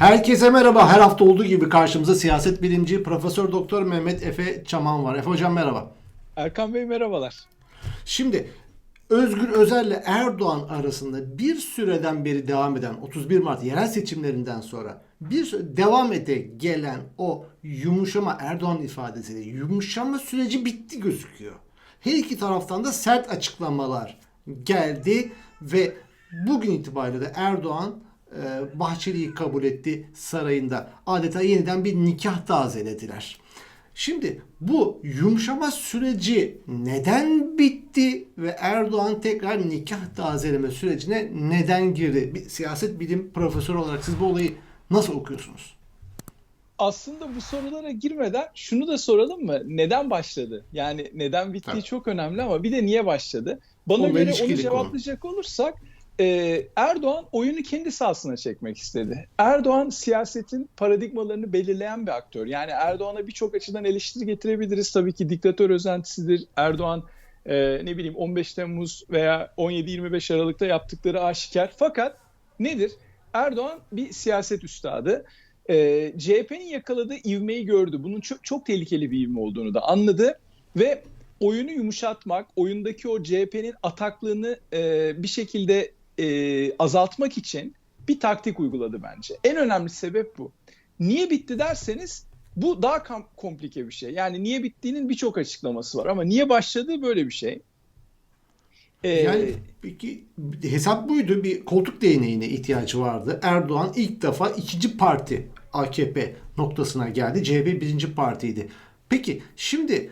Herkese merhaba. Her hafta olduğu gibi karşımızda siyaset bilimci Profesör Doktor Mehmet Efe Çaman var. Efe hocam merhaba. Erkan Bey merhabalar. Şimdi Özgür Özel ile Erdoğan arasında bir süreden beri devam eden 31 Mart yerel seçimlerinden sonra bir devam ede gelen o yumuşama Erdoğan ifadesiyle yumuşama süreci bitti gözüküyor. Her iki taraftan da sert açıklamalar geldi ve bugün itibariyle de Erdoğan Bahçeli'yi kabul etti sarayında. Adeta yeniden bir nikah tazelediler. Şimdi bu yumuşama süreci neden bitti ve Erdoğan tekrar nikah tazeleme sürecine neden girdi? Bir siyaset bilim profesörü olarak siz bu olayı nasıl okuyorsunuz? Aslında bu sorulara girmeden şunu da soralım mı? Neden başladı? Yani neden bittiği Tabii. çok önemli ama bir de niye başladı? Bana Onunla göre onu konu. cevaplayacak olursak e, Erdoğan oyunu kendi sahasına çekmek istedi. Erdoğan siyasetin paradigmalarını belirleyen bir aktör. Yani Erdoğan'a birçok açıdan eleştiri getirebiliriz. Tabii ki diktatör özentisidir. Erdoğan e, ne bileyim 15 Temmuz veya 17-25 Aralık'ta yaptıkları aşikar. Fakat nedir? Erdoğan bir siyaset üstadı. E, CHP'nin yakaladığı ivmeyi gördü. Bunun çok, çok tehlikeli bir ivme olduğunu da anladı ve oyunu yumuşatmak, oyundaki o CHP'nin ataklığını e, bir şekilde e, azaltmak için bir taktik uyguladı bence. En önemli sebep bu. Niye bitti derseniz bu daha komplike bir şey. Yani niye bittiğinin birçok açıklaması var ama niye başladığı böyle bir şey. E, Yani peki hesap buydu. Bir koltuk değneğine ihtiyacı vardı. Erdoğan ilk defa ikinci parti AKP noktasına geldi. CHP birinci partiydi. Peki şimdi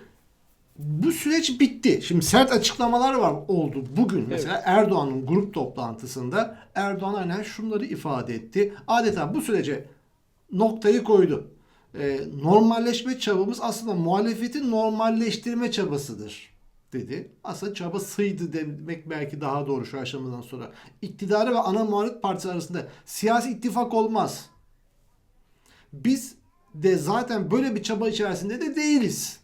bu süreç bitti. Şimdi sert açıklamalar var oldu. Bugün mesela Erdoğan'ın grup toplantısında Erdoğan aynen şunları ifade etti. Adeta bu sürece noktayı koydu. Ee, normalleşme çabamız aslında muhalefetin normalleştirme çabasıdır dedi. Aslında çabasıydı demek belki daha doğru şu aşamadan sonra. İktidarı ve ana muhalefet partisi arasında siyasi ittifak olmaz. Biz de zaten böyle bir çaba içerisinde de değiliz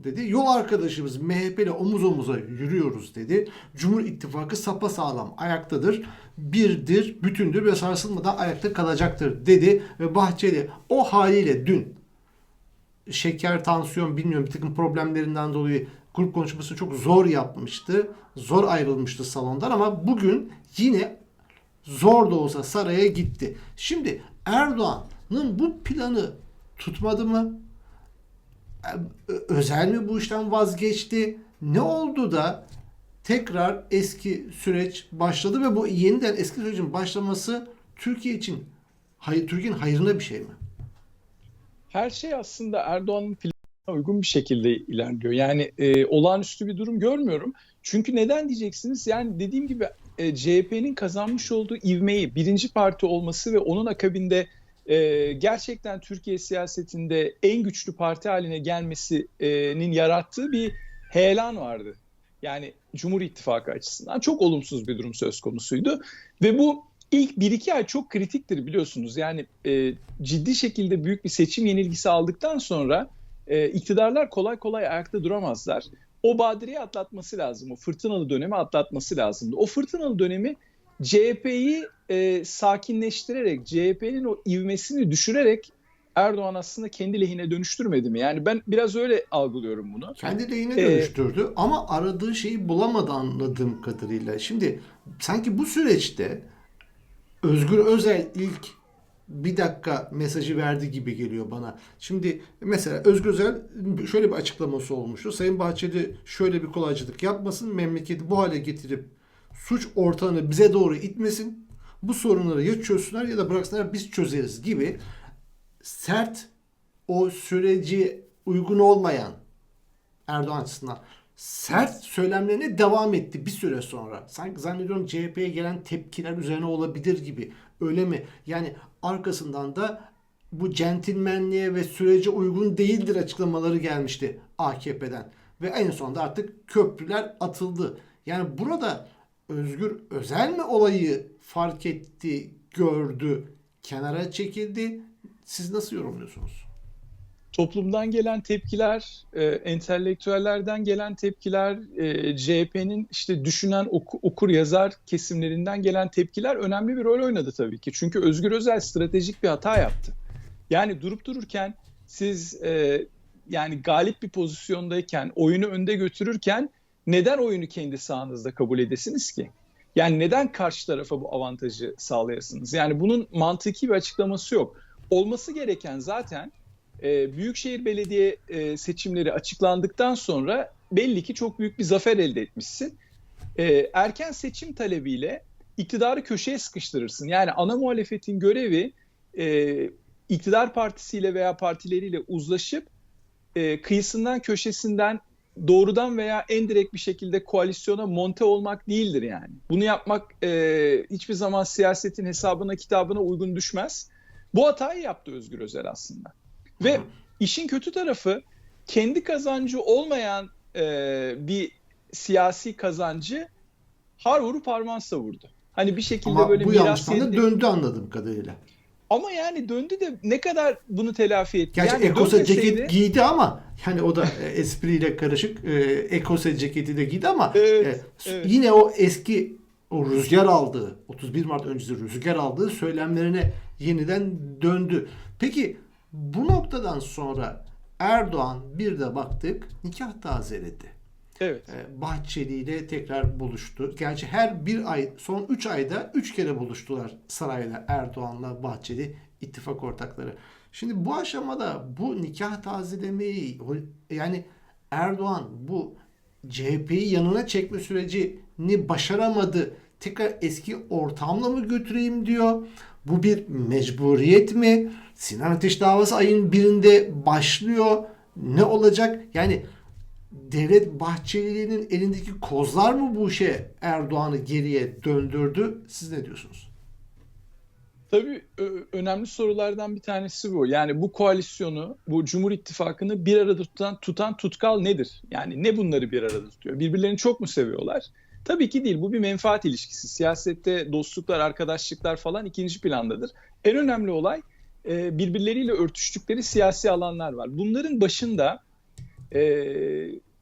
dedi. Yol arkadaşımız MHP ile omuz omuza yürüyoruz dedi. Cumhur İttifakı sapasağlam ayaktadır. Birdir, bütündür ve sarsılmadan ayakta kalacaktır dedi. Ve Bahçeli o haliyle dün şeker, tansiyon bilmiyorum bir takım problemlerinden dolayı grup konuşmasını çok zor yapmıştı. Zor ayrılmıştı salondan ama bugün yine zor da olsa saraya gitti. Şimdi Erdoğan'ın bu planı tutmadı mı? Özel mi bu işten vazgeçti? Ne oldu da tekrar eski süreç başladı ve bu yeniden eski sürecin başlaması Türkiye için hayır, Türkiye'nin hayrına bir şey mi? her şey aslında Erdoğan'ın planına uygun bir şekilde ilerliyor. Yani e, olağanüstü bir durum görmüyorum. Çünkü neden diyeceksiniz? Yani dediğim gibi e, CHP'nin kazanmış olduğu ivmeyi, birinci parti olması ve onun akabinde e, gerçekten Türkiye siyasetinde en güçlü parti haline gelmesinin yarattığı bir heyelan vardı. Yani Cumhur İttifakı açısından çok olumsuz bir durum söz konusuydu. Ve bu ilk 1-2 ay çok kritiktir biliyorsunuz. Yani e, ciddi şekilde büyük bir seçim yenilgisi aldıktan sonra e, iktidarlar kolay kolay ayakta duramazlar. O badireyi atlatması lazım. O fırtınalı dönemi atlatması lazımdı. O fırtınalı dönemi CHP'yi e, sakinleştirerek, CHP'nin o ivmesini düşürerek Erdoğan aslında kendi lehine dönüştürmedi mi? Yani ben biraz öyle algılıyorum bunu. Kendi lehine Ee, dönüştürdü ama aradığı şeyi bulamadı anladığım kadarıyla. Şimdi sanki bu süreçte Özgür Özel ilk bir dakika mesajı verdi gibi geliyor bana. Şimdi mesela Özgür Özel şöyle bir açıklaması olmuştu. Sayın Bahçeli şöyle bir kolaycılık yapmasın, memleketi bu hale getirip suç ortağını bize doğru itmesin. Bu sorunları ya çözsünler ya da bıraksınlar biz çözeriz gibi sert o süreci uygun olmayan Erdoğan açısından sert söylemlerine devam etti bir süre sonra. Sanki zannediyorum CHP'ye gelen tepkiler üzerine olabilir gibi. Öyle mi? Yani arkasından da bu centilmenliğe ve sürece uygun değildir açıklamaları gelmişti AKP'den. Ve en sonunda artık köprüler atıldı. Yani burada Özgür Özel mi olayı fark etti, gördü, kenara çekildi? Siz nasıl yorumluyorsunuz? toplumdan gelen tepkiler, e, entelektüellerden gelen tepkiler, e, CHP'nin işte düşünen oku- okur yazar kesimlerinden gelen tepkiler önemli bir rol oynadı tabii ki. Çünkü Özgür Özel stratejik bir hata yaptı. Yani durup dururken siz e, yani galip bir pozisyondayken, oyunu önde götürürken neden oyunu kendi sahanızda kabul edesiniz ki? Yani neden karşı tarafa bu avantajı sağlayasınız? Yani bunun mantıki bir açıklaması yok. Olması gereken zaten e, Büyükşehir Belediye e, seçimleri açıklandıktan sonra belli ki çok büyük bir zafer elde etmişsin. E, erken seçim talebiyle iktidarı köşeye sıkıştırırsın. Yani ana muhalefetin görevi e, iktidar partisiyle veya partileriyle uzlaşıp e, kıyısından köşesinden doğrudan veya en direkt bir şekilde koalisyona monte olmak değildir yani. Bunu yapmak e, hiçbir zaman siyasetin hesabına kitabına uygun düşmez. Bu hatayı yaptı Özgür Özel aslında. Ve işin kötü tarafı kendi kazancı olmayan e, bir siyasi kazancı har vurup harman savurdu. Hani bir şekilde Ama böyle bu yanlıştan da döndü anladığım kadarıyla. Ama yani döndü de ne kadar bunu telafi etti? Gerçi yani Ekose ceket giydi ama hani o da e, espriyle karışık e, Ekose ceketi de giydi ama Evet, e, evet. yine o eski o rüzgar aldığı 31 Mart öncesi rüzgar aldığı söylemlerine yeniden döndü. Peki bu noktadan sonra Erdoğan bir de baktık nikah tazeledi. Evet. E, Bahçeli ile tekrar buluştu. Gerçi her bir ay, son 3 ayda 3 kere buluştular sarayda Erdoğan'la Bahçeli ittifak ortakları. Şimdi bu aşamada bu nikah tazelemeyi yani Erdoğan bu CHP'yi yanına çekme sürecini başaramadı. Tekrar eski ortamla mı götüreyim diyor. Bu bir mecburiyet mi? Sinan Ateş davası ayın birinde başlıyor. Ne olacak? Yani Devlet Bahçeli'nin elindeki kozlar mı bu işe Erdoğan'ı geriye döndürdü? Siz ne diyorsunuz? Tabii önemli sorulardan bir tanesi bu. Yani bu koalisyonu, bu Cumhur İttifakı'nı bir arada tutan, tutan tutkal nedir? Yani ne bunları bir arada tutuyor? Birbirlerini çok mu seviyorlar? Tabii ki değil. Bu bir menfaat ilişkisi. Siyasette dostluklar, arkadaşlıklar falan ikinci plandadır. En önemli olay e, birbirleriyle örtüştükleri siyasi alanlar var. Bunların başında e,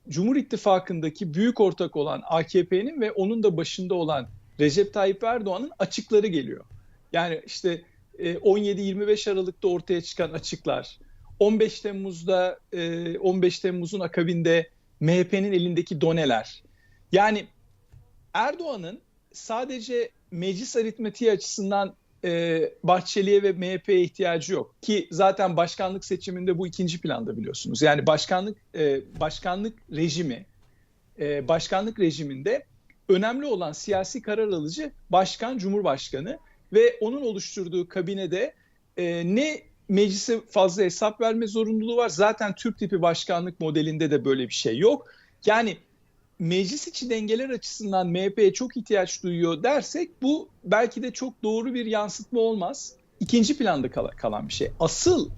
Cumhur İttifakı'ndaki büyük ortak olan AKP'nin ve onun da başında olan Recep Tayyip Erdoğan'ın açıkları geliyor. Yani işte e, 17-25 Aralık'ta ortaya çıkan açıklar, 15 Temmuz'da e, 15 Temmuz'un akabinde MHP'nin elindeki doneler. Yani Erdoğan'ın sadece meclis aritmetiği açısından e, Bahçeli'ye ve MHP'ye ihtiyacı yok ki zaten başkanlık seçiminde bu ikinci planda biliyorsunuz. Yani başkanlık e, başkanlık rejimi e, başkanlık rejiminde önemli olan siyasi karar alıcı başkan cumhurbaşkanı ve onun oluşturduğu kabinede e, ne meclise fazla hesap verme zorunluluğu var. Zaten Türk tipi başkanlık modelinde de böyle bir şey yok. Yani meclis içi dengeler açısından MHP'ye çok ihtiyaç duyuyor dersek bu belki de çok doğru bir yansıtma olmaz. İkinci planda kal- kalan bir şey. Asıl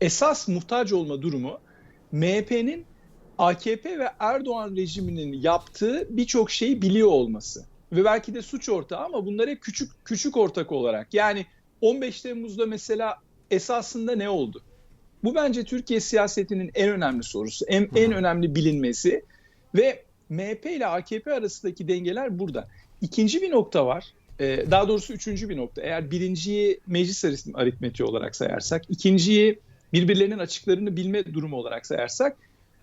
esas muhtaç olma durumu MHP'nin AKP ve Erdoğan rejiminin yaptığı birçok şeyi biliyor olması. Ve belki de suç ortağı ama bunlar hep küçük küçük ortak olarak. Yani 15 Temmuz'da mesela esasında ne oldu? Bu bence Türkiye siyasetinin en önemli sorusu, en, en önemli bilinmesi ve MHP ile AKP arasındaki dengeler burada. İkinci bir nokta var. Ee, Daha doğrusu üçüncü bir nokta. Eğer birinciyi meclis arit- aritmetiği olarak sayarsak, ikinciyi birbirlerinin açıklarını bilme durumu olarak sayarsak,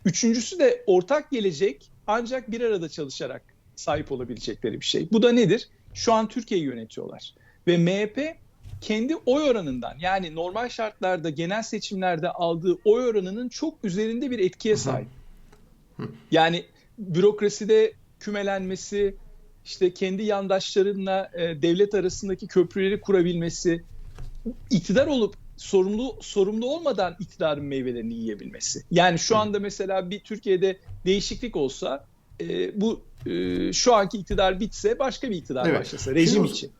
üçüncüsü de ortak gelecek ancak bir arada çalışarak sahip olabilecekleri bir şey. Bu da nedir? Şu an Türkiye'yi yönetiyorlar. Ve MHP kendi oy oranından yani normal şartlarda genel seçimlerde aldığı oy oranının çok üzerinde bir etkiye sahip. Yani bürokraside kümelenmesi, işte kendi yandaşlarınla e, devlet arasındaki köprüleri kurabilmesi, iktidar olup sorumlu sorumlu olmadan iktidarın meyvelerini yiyebilmesi. Yani şu anda mesela bir Türkiye'de değişiklik olsa e, bu e, şu anki iktidar bitse başka bir iktidar Evet. başlasa rejim Şimdi için.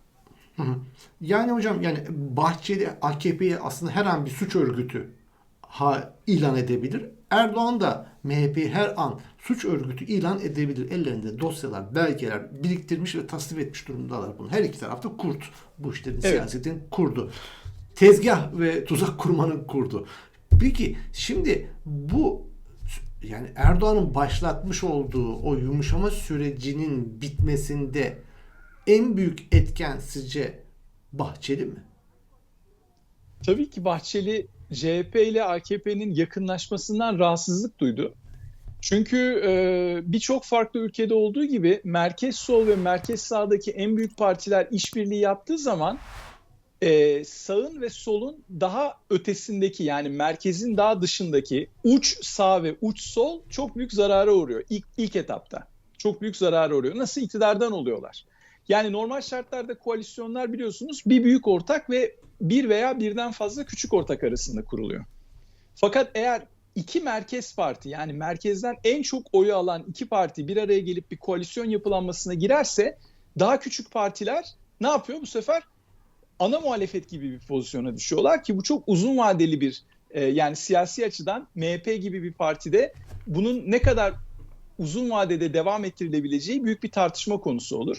Hı hı. Yani hocam yani Bahçeli AKP'ye aslında her an bir suç örgütü ha, ilan edebilir. Erdoğan da MHP'yi her an suç örgütü ilan edebilir. Ellerinde dosyalar, belgeler biriktirmiş ve tasnif etmiş durumdalar bunu. Her iki tarafta kurt. Bu işlerin Evet. siyasetin kurdu. Tezgah ve tuzak kurmanın kurdu. Peki şimdi bu yani Erdoğan'ın başlatmış olduğu o yumuşama sürecinin bitmesinde en büyük etken sizce Bahçeli mi? Tabii ki Bahçeli CHP ile AKP'nin yakınlaşmasından rahatsızlık duydu. Çünkü e, birçok farklı ülkede olduğu gibi merkez sol ve merkez sağdaki en büyük partiler işbirliği yaptığı zaman e, sağın ve solun daha ötesindeki yani merkezin daha dışındaki uç sağ ve uç sol çok büyük zarara uğruyor ilk, ilk etapta. Çok büyük zarara uğruyor. Nasıl iktidardan oluyorlar? Yani normal şartlarda koalisyonlar biliyorsunuz bir büyük ortak ve bir veya birden fazla küçük ortak arasında kuruluyor. Fakat eğer iki merkez parti yani merkezden en çok oyu alan iki parti bir araya gelip bir koalisyon yapılanmasına girerse daha küçük partiler ne yapıyor bu sefer? Ana muhalefet gibi bir pozisyona düşüyorlar ki bu çok uzun vadeli bir e, yani siyasi açıdan MHP gibi bir partide bunun ne kadar uzun vadede devam ettirilebileceği büyük bir tartışma konusu olur.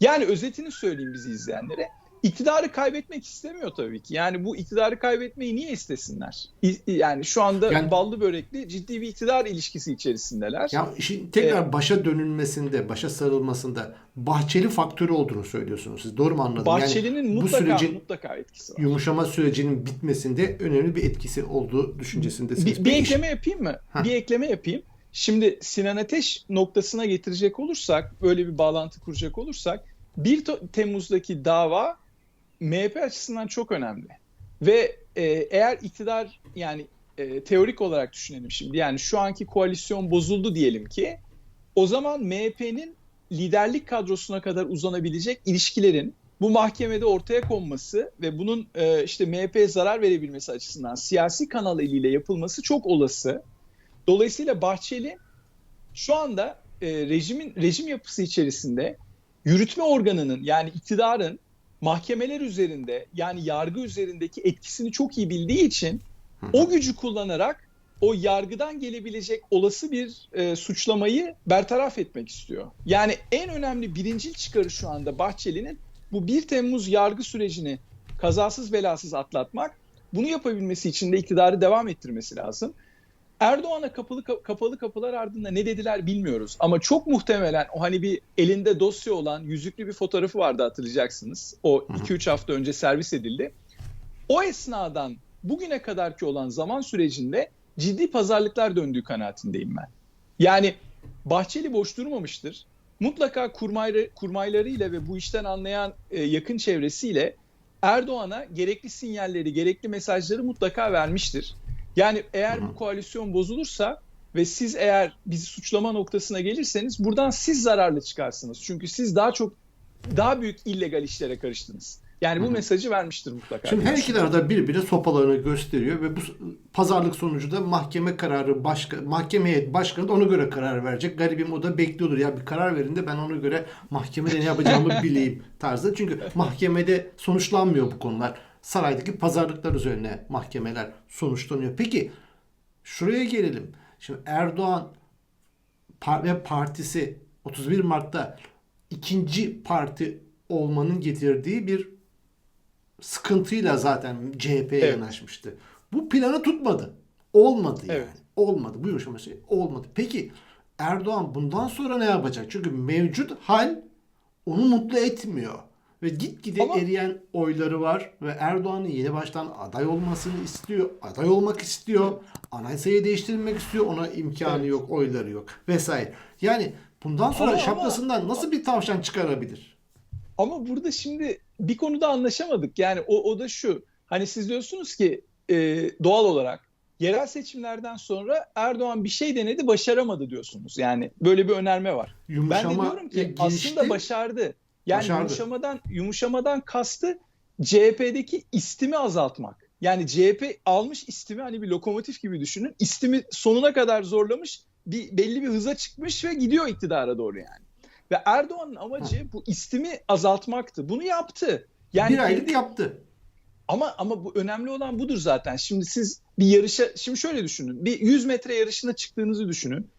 Yani özetini söyleyeyim bizi izleyenlere. İktidarı kaybetmek istemiyor tabii ki. Yani bu iktidarı kaybetmeyi niye istesinler? Yani şu anda yani, ballı börekli ciddi bir iktidar ilişkisi içerisindeler. Ya işin tekrar ee, başa dönülmesinde, başa sarılmasında Bahçeli faktörü olduğunu söylüyorsunuz siz. Doğru mu anladım? Bahçeli'nin yani mutlaka, bu sürecin mutlaka etkisi var. Yumuşama sürecinin bitmesinde önemli bir etkisi olduğu düşüncesindesiniz. Bir, bir ekleme yapayım mı? Ha. Bir ekleme yapayım. Şimdi Sinan Ateş noktasına getirecek olursak, böyle bir bağlantı kuracak olursak 1 Temmuz'daki dava MHP açısından çok önemli. Ve e, eğer iktidar yani e, teorik olarak düşünelim şimdi yani şu anki koalisyon bozuldu diyelim ki o zaman MHP'nin liderlik kadrosuna kadar uzanabilecek ilişkilerin bu mahkemede ortaya konması ve bunun e, işte MHP'ye zarar verebilmesi açısından siyasi kanal eliyle yapılması çok olası. Dolayısıyla Bahçeli şu anda e, rejimin rejim yapısı içerisinde yürütme organının yani iktidarın mahkemeler üzerinde yani yargı üzerindeki etkisini çok iyi bildiği için o gücü kullanarak o yargıdan gelebilecek olası bir e, suçlamayı bertaraf etmek istiyor. Yani en önemli birincil çıkarı şu anda Bahçeli'nin bu 1 Temmuz yargı sürecini kazasız belasız atlatmak. Bunu yapabilmesi için de iktidarı devam ettirmesi lazım. Erdoğan'a kapalı kapalı kapılar ardında ne dediler bilmiyoruz. Ama çok muhtemelen o hani bir elinde dosya olan yüzüklü bir fotoğrafı vardı hatırlayacaksınız. O 2-3 hafta önce servis edildi. O esnadan bugüne kadarki olan zaman sürecinde ciddi pazarlıklar döndüğü kanaatindeyim ben. Yani Bahçeli boş durmamıştır. Mutlaka kurmayları, kurmaylarıyla ve bu işten anlayan e, yakın çevresiyle Erdoğan'a gerekli sinyalleri, gerekli mesajları mutlaka vermiştir. Yani eğer bu koalisyon bozulursa ve siz eğer bizi suçlama noktasına gelirseniz buradan siz zararlı çıkarsınız. Çünkü siz daha çok daha büyük illegal işlere karıştınız. Yani bu Hı-hı. mesajı vermiştir mutlaka. Şimdi her ikiler de birbirine sopalarını gösteriyor ve bu pazarlık sonucu da mahkeme kararı başka mahkeme başkanı da ona göre karar verecek. Garibim o da bekliyordur. Ya bir karar verin de ben ona göre mahkemede ne yapacağımı bileyim tarzı. Çünkü mahkemede sonuçlanmıyor bu konular saraydaki pazarlıklar üzerine mahkemeler sonuçlanıyor. Peki şuraya gelelim. Şimdi Erdoğan ve partisi 31 Mart'ta ikinci parti olmanın getirdiği bir sıkıntıyla zaten CHP'ye evet. yanaşmıştı. Bu planı tutmadı. Olmadı yani. Evet. Olmadı. Bu yumuşaması olmadı. Peki Erdoğan bundan sonra ne yapacak? Çünkü mevcut hal onu mutlu etmiyor. Ve gitgide Ama... eriyen oyları var ve Erdoğan'ın yeni baştan aday olmasını istiyor. Aday olmak istiyor. Anayasayı değiştirmek istiyor. Ona imkanı evet. yok, oyları yok vesaire. Yani bundan sonra ama, şapkasından ama... nasıl bir tavşan çıkarabilir? Ama burada şimdi bir konuda anlaşamadık. Yani o, o da şu. Hani siz diyorsunuz ki e, doğal olarak yerel seçimlerden sonra Erdoğan bir şey denedi başaramadı diyorsunuz. Yani böyle bir önerme var. Yumuşama ben de diyorum ki girişti, aslında başardı. Yani Başardı. yumuşamadan yumuşamadan kastı CHP'deki istimi azaltmak. Yani CHP almış istimi hani bir lokomotif gibi düşünün. İstimi sonuna kadar zorlamış, bir belli bir hıza çıkmış ve gidiyor iktidara doğru yani. Ve Erdoğan'ın amacı bu istimi azaltmaktı. Bunu yaptı. Yani bir aylık yaptı. Ama ama bu önemli olan budur zaten. Şimdi siz bir yarışa şimdi şöyle düşünün. Bir 100 metre yarışına çıktığınızı düşünün.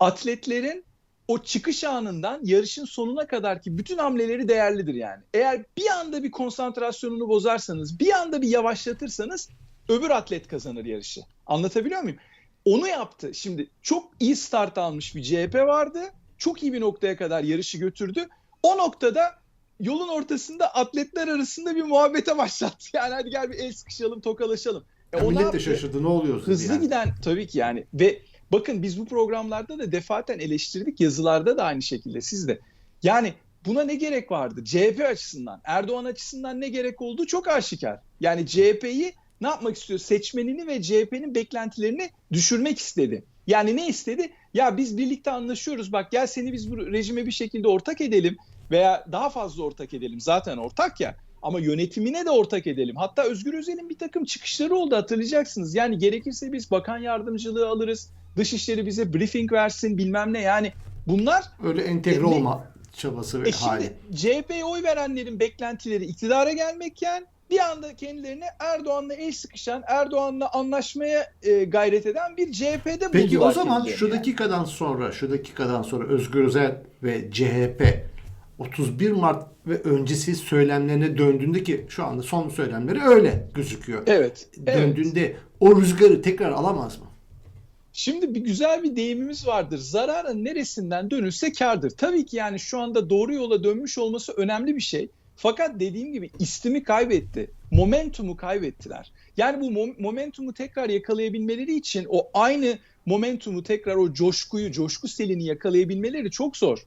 Atletlerin o çıkış anından yarışın sonuna kadar ki bütün hamleleri değerlidir yani. Eğer bir anda bir konsantrasyonunu bozarsanız, bir anda bir yavaşlatırsanız öbür atlet kazanır yarışı. Anlatabiliyor muyum? Onu yaptı. Şimdi çok iyi start almış bir CHP vardı. Çok iyi bir noktaya kadar yarışı götürdü. O noktada yolun ortasında atletler arasında bir muhabbete başlattı. Yani hadi gel bir el sıkışalım, tokalaşalım. E, Ya millet de şaşırdı ne oluyorsunuz Hızlı yani. giden tabii ki yani ve bakın biz bu programlarda da defaten eleştirdik yazılarda da aynı şekilde siz de. Yani buna ne gerek vardı? CHP açısından, Erdoğan açısından ne gerek olduğu çok aşikar. Yani CHP'yi ne yapmak istiyor? Seçmenini ve CHP'nin beklentilerini düşürmek istedi. Yani ne istedi? Ya biz birlikte anlaşıyoruz bak gel seni biz bu rejime bir şekilde ortak edelim veya daha fazla ortak edelim. Zaten ortak ya ama yönetimine de ortak edelim. Hatta Özgür Özel'in bir takım çıkışları oldu hatırlayacaksınız. Yani gerekirse biz bakan yardımcılığı alırız. Dışişleri bize briefing versin bilmem ne. Yani bunlar Öyle entegre E, olma çabası ve e hali. CHP'ye oy verenlerin beklentileri iktidara gelmekken bir anda kendilerine Erdoğan'la el sıkışan, Erdoğan'la anlaşmaya e, gayret eden bir CHP'de Peki o zaman kendilerini şu yani. dakikadan sonra, şu dakikadan sonra Özgür Özel ve CHP 31 Mart ve öncesi söylemlerine döndüğünde ki şu anda son söylemleri öyle gözüküyor. Evet. evet. Döndüğünde o rüzgarı tekrar alamaz mı? Şimdi bir güzel bir deyimimiz vardır. Zararın neresinden dönülse kardır. Tabii ki yani şu anda doğru yola dönmüş olması önemli bir şey. Fakat dediğim gibi istimi kaybetti. Momentumu kaybettiler. Yani bu mom- momentumu tekrar yakalayabilmeleri için o aynı momentumu tekrar o coşkuyu, coşku selini yakalayabilmeleri çok zor.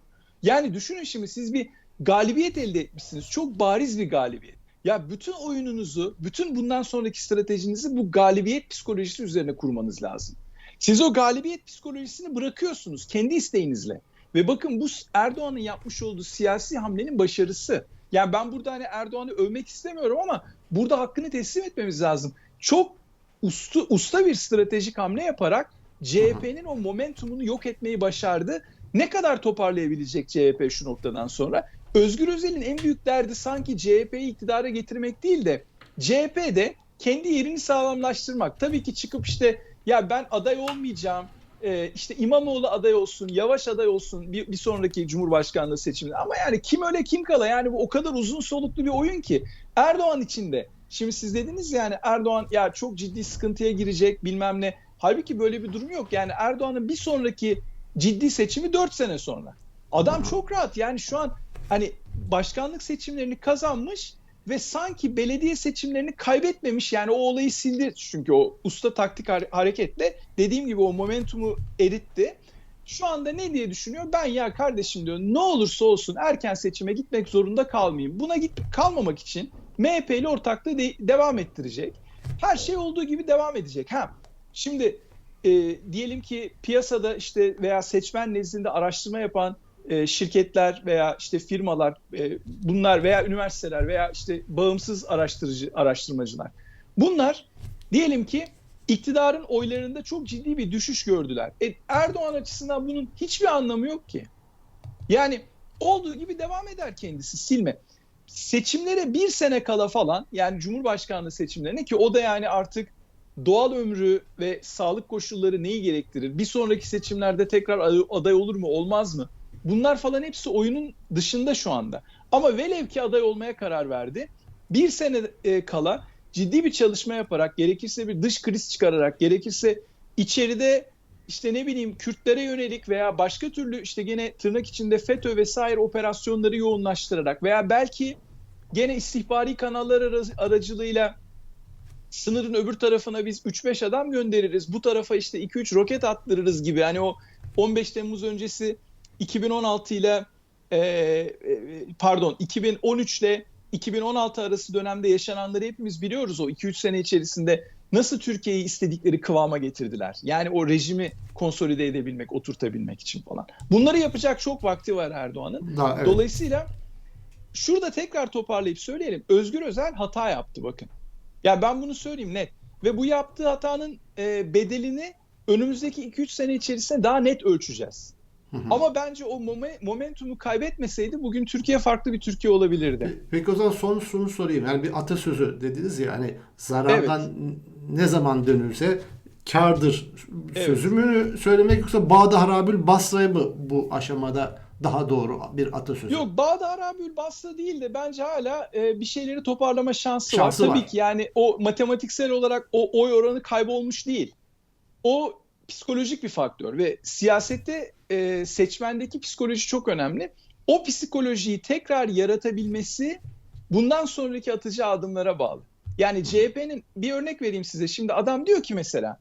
Yani düşünün şimdi siz bir galibiyet elde etmişsiniz. Çok bariz bir galibiyet. Ya bütün oyununuzu, bütün bundan sonraki stratejinizi bu galibiyet psikolojisi üzerine kurmanız lazım. Siz o galibiyet psikolojisini bırakıyorsunuz kendi isteğinizle. Ve bakın bu Erdoğan'ın yapmış olduğu siyasi hamlenin başarısı. Yani ben burada hani Erdoğan'ı övmek istemiyorum ama burada hakkını teslim etmemiz lazım. Çok usta, usta bir stratejik hamle yaparak CHP'nin o momentumunu yok etmeyi başardı. Ne kadar toparlayabilecek CHP şu noktadan sonra? Özgür Özel'in en büyük derdi sanki CHP'yi iktidara getirmek değil de CHP'de kendi yerini sağlamlaştırmak. Tabii ki çıkıp işte ya ben aday olmayacağım, e, işte İmamoğlu aday olsun, Yavaş aday olsun bir, bir sonraki Cumhurbaşkanlığı seçiminde. Ama yani kim öyle kim kala yani bu o kadar uzun soluklu bir oyun ki. Erdoğan için de. Şimdi siz dediniz yani Erdoğan ya çok ciddi sıkıntıya girecek bilmem ne. Halbuki böyle bir durum yok. Yani Erdoğan'ın bir sonraki ciddi seçimi 4 sene sonra. Adam çok rahat yani şu an hani başkanlık seçimlerini kazanmış ve sanki belediye seçimlerini kaybetmemiş yani o olayı sildi çünkü o usta taktik hare- hareketle dediğim gibi o momentumu eritti. Şu anda ne diye düşünüyor? Ben ya kardeşim diyor ne olursa olsun erken seçime gitmek zorunda kalmayayım. Buna git kalmamak için MHP ile ortaklığı de- devam ettirecek. Her şey olduğu gibi devam edecek. Ha şimdi e, diyelim ki piyasada işte veya seçmen nezdinde araştırma yapan e, şirketler veya işte firmalar e, bunlar veya üniversiteler veya işte bağımsız araştırıcı araştırmacılar. Bunlar diyelim ki iktidarın oylarında çok ciddi bir düşüş gördüler. E, Erdoğan açısından bunun hiçbir anlamı yok ki. Yani olduğu gibi devam eder kendisi silme. Seçimlere bir sene kala falan yani Cumhurbaşkanlığı seçimlerine ki o da yani artık doğal ömrü ve sağlık koşulları neyi gerektirir? Bir sonraki seçimlerde tekrar aday olur mu olmaz mı? Bunlar falan hepsi oyunun dışında şu anda. Ama velev ki aday olmaya karar verdi. Bir sene e, kala ciddi bir çalışma yaparak, gerekirse bir dış kriz çıkararak, gerekirse içeride işte ne bileyim Kürtlere yönelik veya başka türlü işte gene tırnak içinde FETÖ vesaire operasyonları yoğunlaştırarak veya belki gene istihbari kanallar aracılığıyla sınırın öbür tarafına biz 3-5 adam göndeririz. Bu tarafa işte 2-3 roket attırırız gibi. Hani o 15 Temmuz öncesi 2016 ile e, pardon 2013 ile 2016 arası dönemde yaşananları hepimiz biliyoruz o 2-3 sene içerisinde nasıl Türkiye'yi istedikleri kıvama getirdiler. Yani o rejimi konsolide edebilmek, oturtabilmek için falan. Bunları yapacak çok vakti var Erdoğan'ın. Evet. Dolayısıyla şurada tekrar toparlayıp söyleyelim. Özgür Özel hata yaptı bakın. Ya ben bunu söyleyeyim net. Ve bu yaptığı hatanın e, bedelini önümüzdeki 2-3 sene içerisinde daha net ölçeceğiz. Hı hı. Ama bence o mom- momentumu kaybetmeseydi bugün Türkiye farklı bir Türkiye olabilirdi. Peki o zaman son şunu sorayım. Yani bir atasözü dediniz ya hani zarardan ne zaman dönülse kardır Evet. sözü mü söylemek yoksa Bağda Harabül Basra'yı mı bu aşamada daha doğru bir atasözü? Yok Bağda Arabül Basra değil de bence hala e, bir şeyleri toparlama şansı, Şansı var. Tabii var. ki yani o matematiksel olarak o oy oranı kaybolmuş değil. O psikolojik bir faktör ve siyasette e, seçmendeki psikoloji çok önemli. O psikolojiyi tekrar yaratabilmesi bundan sonraki atacağı adımlara bağlı. Yani CHP'nin bir örnek vereyim size. Şimdi adam diyor ki mesela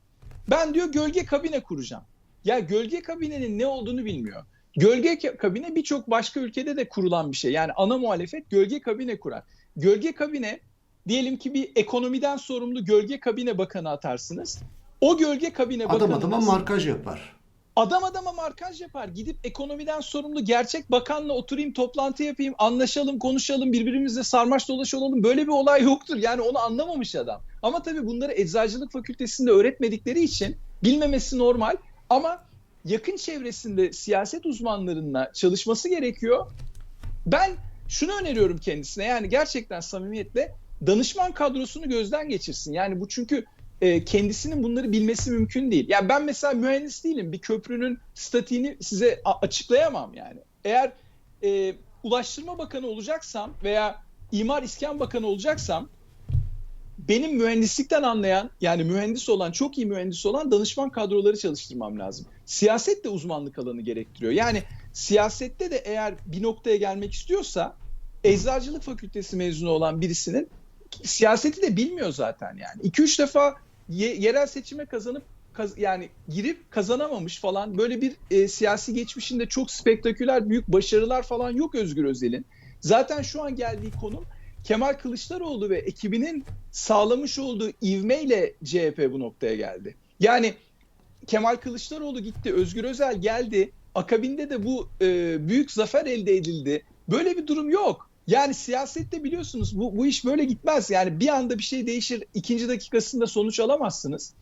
ben diyor gölge kabine kuracağım. Ya gölge kabinenin ne olduğunu bilmiyor. Gölge ka- kabine birçok başka ülkede de kurulan bir şey. Yani ana muhalefet gölge kabine kurar. Gölge kabine diyelim ki bir ekonomiden sorumlu gölge kabine bakanı atarsınız. O gölge kabine Adam adama markaj yapar. adam adama markaj yapar. Gidip ekonomiden sorumlu gerçek bakanla oturayım, toplantı yapayım, anlaşalım, konuşalım, birbirimizle sarmaş dolaş olalım. Böyle bir olay yoktur. Yani onu anlamamış adam. Ama tabii bunları eczacılık fakültesinde öğretmedikleri için bilmemesi normal. Ama yakın çevresinde siyaset uzmanlarına çalışması gerekiyor. Ben şunu öneriyorum kendisine yani gerçekten samimiyetle danışman kadrosunu gözden geçirsin. Yani bu çünkü e, kendisinin bunları bilmesi mümkün değil. Yani ben mesela mühendis değilim. Bir köprünün statiğini size açıklayamam yani. Eğer e, Ulaştırma Bakanı olacaksam veya İmar İskan Bakanı olacaksam benim mühendislikten anlayan yani mühendis olan çok iyi mühendis olan danışman kadroları çalıştırmam lazım. Siyaset de uzmanlık alanı gerektiriyor. Yani siyasette de eğer bir noktaya gelmek istiyorsa eczacılık fakültesi mezunu olan birisinin siyaseti de bilmiyor zaten yani. 2-3 defa ye- yerel seçime kazanıp kaz- yani girip kazanamamış falan böyle bir e, siyasi geçmişinde çok spektaküler büyük başarılar falan yok Özgür Özel'in. Zaten şu an geldiği konum Kemal Kılıçdaroğlu ve ekibinin sağlamış olduğu ivmeyle CHP bu noktaya geldi. Yani Kemal Kılıçdaroğlu gitti, Özgür Özel geldi. Akabinde de bu e, büyük zafer elde edildi. Böyle bir durum yok. Yani siyasette biliyorsunuz bu, bu iş böyle gitmez. Yani bir anda bir şey değişir, ikinci dakikasında sonuç alamazsınız.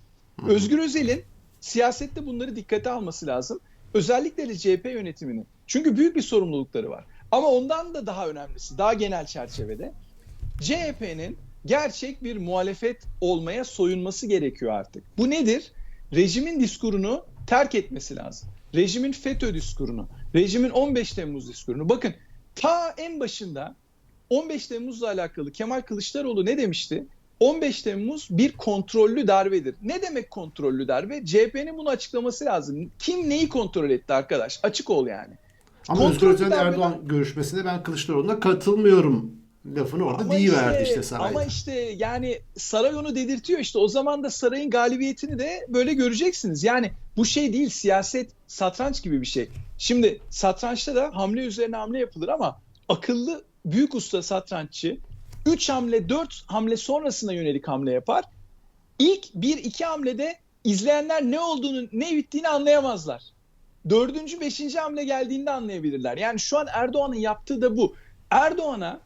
Özgür Özel'in siyasette bunları dikkate alması lazım. Özellikle de CHP yönetiminin. Çünkü büyük bir sorumlulukları var. Ama ondan da daha önemlisi, daha genel çerçevede CHP'nin gerçek bir muhalefet olmaya soyunması gerekiyor artık. Bu nedir? Rejimin diskurunu terk etmesi lazım. Rejimin FETÖ diskurunu, rejimin 15 Temmuz diskurunu. Bakın ta en başında 15 Temmuz'la alakalı Kemal Kılıçdaroğlu ne demişti? 15 Temmuz bir kontrollü darbedir. Ne demek kontrollü darbe? CHP'nin bunu açıklaması lazım. Kim neyi kontrol etti arkadaş? Açık ol yani. Ama Özgür Kontrollü Özel'in darbeden- Erdoğan görüşmesinde ben Kılıçdaroğlu'na katılmıyorum lafını orada Ama deyiverdi işte, işte sarayda. Ama işte yani saray onu dedirtiyor işte. O zaman da sarayın galibiyetini de böyle göreceksiniz. Yani bu şey değil siyaset satranç gibi bir şey. Şimdi satrançta da hamle üzerine hamle yapılır ama akıllı büyük usta satranççı 3 hamle 4 hamle sonrasına yönelik hamle yapar. İlk 1-2 hamlede izleyenler ne olduğunu ne bittiğini anlayamazlar. Dördüncü, beşinci hamle geldiğinde anlayabilirler. Yani şu an Erdoğan'ın yaptığı da bu. Erdoğan'a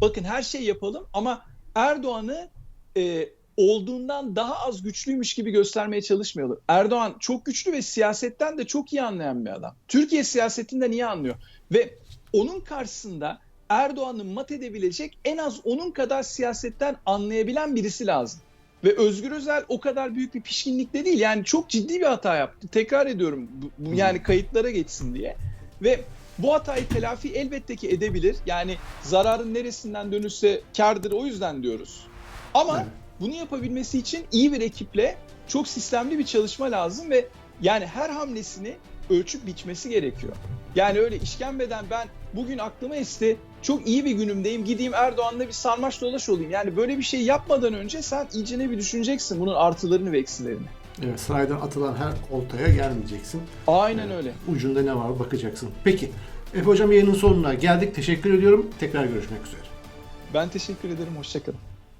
bakın her şey yapalım ama Erdoğan'ı e, olduğundan daha az güçlüymüş gibi göstermeye çalışmayalım. Erdoğan çok güçlü ve siyasetten de çok iyi anlayan bir adam. Türkiye siyasetinden iyi anlıyor ve onun karşısında Erdoğan'ı mat edebilecek en az onun kadar siyasetten anlayabilen birisi lazım. Ve Özgür Özel o kadar büyük bir pişkinlikte değil. Yani çok ciddi bir hata yaptı. Tekrar ediyorum bu, bu yani kayıtlara geçsin diye. Ve bu hatayı telafi elbette ki edebilir. Yani zararın neresinden dönülse kardır o yüzden diyoruz. Ama Evet. bunu yapabilmesi için iyi bir ekiple çok sistemli bir çalışma lazım ve yani her hamlesini ölçüp biçmesi gerekiyor. Yani öyle işkembeden ben bugün aklıma esti çok iyi bir günümdeyim gideyim Erdoğan'la bir sarmaş dolaş olayım. Yani böyle bir şey yapmadan önce sen iyicene bir düşüneceksin bunun artılarını ve eksilerini. Evet, saraydan atılan her oltaya gelmeyeceksin. Aynen öyle. Ucunda ne var bakacaksın. Peki. Efe Hocam yayının sonuna geldik. Teşekkür ediyorum. Tekrar görüşmek üzere. Ben teşekkür ederim. Hoşçakalın.